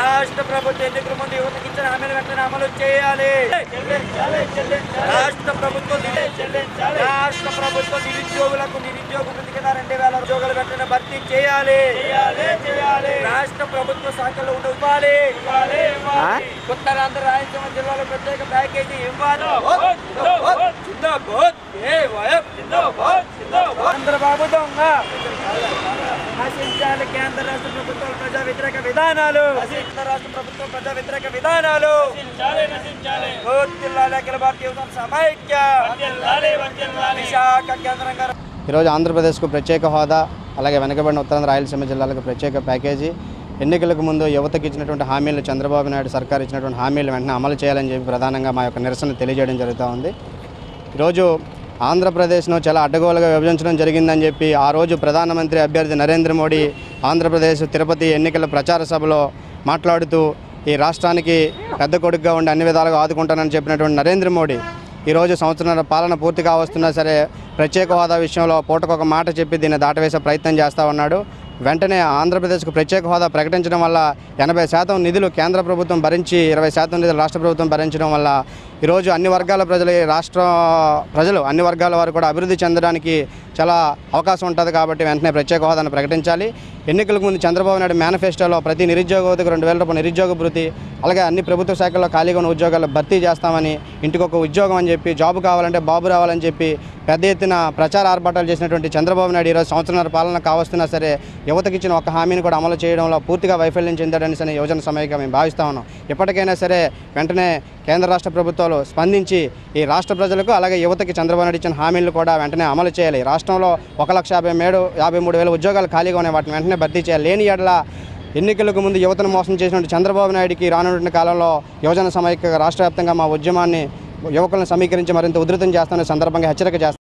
రాష్ట్ర ప్రభుత్వం ఎన్నికల ముందు యువతకి ఇచ్చిన హామీలు వెంటనే అమలు చేయాలి? రాష్ట్ర ప్రభుత్వం రాష్ట్ర ప్రభుత్వం నిరుద్యోగులకు నిరుద్యోగ వృద్ధి రెండు వేల ఉద్యోగులు వెంటనే భర్తీ చేయాలి. రాష్ట్ర ప్రభుత్వ శాఖలో ఉండి ఇవ్వాలి. ఉత్తరాంధ్ర రాయలసీమ జిల్లాలో ప్రత్యేక ప్యాకేజీ ఇవ్వాలి. చంద్రబాబు దొంగ నశించాలి కేంద్ర రాష్ట్ర ప్రభుత్వాల ప్రజా వ్యతిరేక విధానాలు. రాష్ట్ర ప్రభుత్వం ప్రజా వ్యతిరేక విధానాలు. జిల్లాల అఖిల భారతీయ యువజన సమైక్య. విశాఖ కేంద్రంగా ఈరోజు ఆంధ్రప్రదేశ్కు ప్రత్యేక హోదా అలాగే వెనకబడిన ఉత్తరాంధ్ర రాయలసీమ జిల్లాలకు ప్రత్యేక ప్యాకేజీ. ఎన్నికలకు ముందు యువతకు ఇచ్చినటువంటి హామీలు చంద్రబాబు నాయుడు సర్కార్ ఇచ్చినటువంటి హామీలు వెంటనే అమలు చేయాలని చెప్పి ప్రధానంగా మా యొక్క నిరసన తెలియజేయడం జరుగుతూ ఉంది. ఈరోజు ఆంధ్రప్రదేశ్ను చాలా అడ్డగోలుగా విభజించడం జరిగిందని చెప్పి ఆ రోజు ప్రధానమంత్రి అభ్యర్థి నరేంద్ర మోడీ ఆంధ్రప్రదేశ్ తిరుపతి ఎన్నికల ప్రచార సభలో మాట్లాడుతూ ఈ రాష్ట్రానికి పెద్ద కొడుకుగా ఉండి అన్ని విధాలుగా ఆదుకుంటానని చెప్పినటువంటి నరేంద్ర మోడీ ఈరోజు సంవత్సరాల పాలన పూర్తిగా వస్తున్నా సరే ప్రత్యేక హోదా విషయంలో పూటకొక మాట చెప్పి దీన్ని దాటవేసే ప్రయత్నం చేస్తూ ఉన్నాడు. వెంటనే ఆంధ్రప్రదేశ్కు ప్రత్యేక హోదా ప్రకటించడం వల్ల ఎనభై శాతం నిధులు కేంద్ర ప్రభుత్వం భరించి ఇరవై శాతం నిధులు రాష్ట్ర ప్రభుత్వం భరించడం వల్ల ఈరోజు అన్ని వర్గాల ప్రజలు రాష్ట్ర ప్రజలు అన్ని వర్గాల వారు కూడా అభివృద్ధి చెందడానికి చాలా అవకాశం ఉంటుంది కాబట్టి వెంటనే ప్రత్యేక హోదాను ప్రకటించాలి. ఎన్నికలకు ముందు చంద్రబాబు నాయుడు మేనిఫెస్టోలో ప్రతి నిరుద్యోగ యువతకు రెండు వేల రూపాయల నిరుద్యోగ భృతి అలాగే అన్ని ప్రభుత్వ శాఖల్లో ఖాళీగా ఉన్న ఉద్యోగాలు భర్తీ చేస్తామని ఇంటికొక ఉద్యోగం అని చెప్పి జాబ్ కావాలంటే బాబు రావాలని చెప్పి పెద్ద ఎత్తున ప్రచార ఆర్భాటాలు చేసినటువంటి చంద్రబాబు నాయుడు ఈరోజు సంవత్సరాల పాలన కావస్తున్నా సరే యువతకి ఇచ్చిన ఒక హామీని కూడా అమలు చేయడంలో పూర్తిగా వైఫల్యం చెందాడని సరే యువజన సమయంగా మేము భావిస్తా ఉన్నాం. ఇప్పటికైనా సరే వెంటనే కేంద్ర రాష్ట్ర ప్రభుత్వాలు స్పందించి ఈ రాష్ట్ర ప్రజలకు అలాగే యువతకి చంద్రబాబు నాయుడు ఇచ్చిన హామీలు కూడా వెంటనే అమలు చేయాలి. రాష్ట్రంలో ఒక లక్ష యాభై మేడు యాభై మూడు వేల ఉద్యోగాలు ఖాళీగా ఉన్నాయి. వాటిని వెంటనే భర్తీ చేయాలి. లేని ఎడల ఎన్నికలకు ముందు యువతను మోసం చేసినటువంటి చంద్రబాబు నాయుడికి రానున్న కాలంలో యువజన సమైక్య రాష్ట్ర వ్యాప్తంగా మా ఉద్యమాన్ని యువకులను సమీకరించి మరింత ఉధృతం చేస్తున్న సందర్భంగా హెచ్చరిక చేస్తారు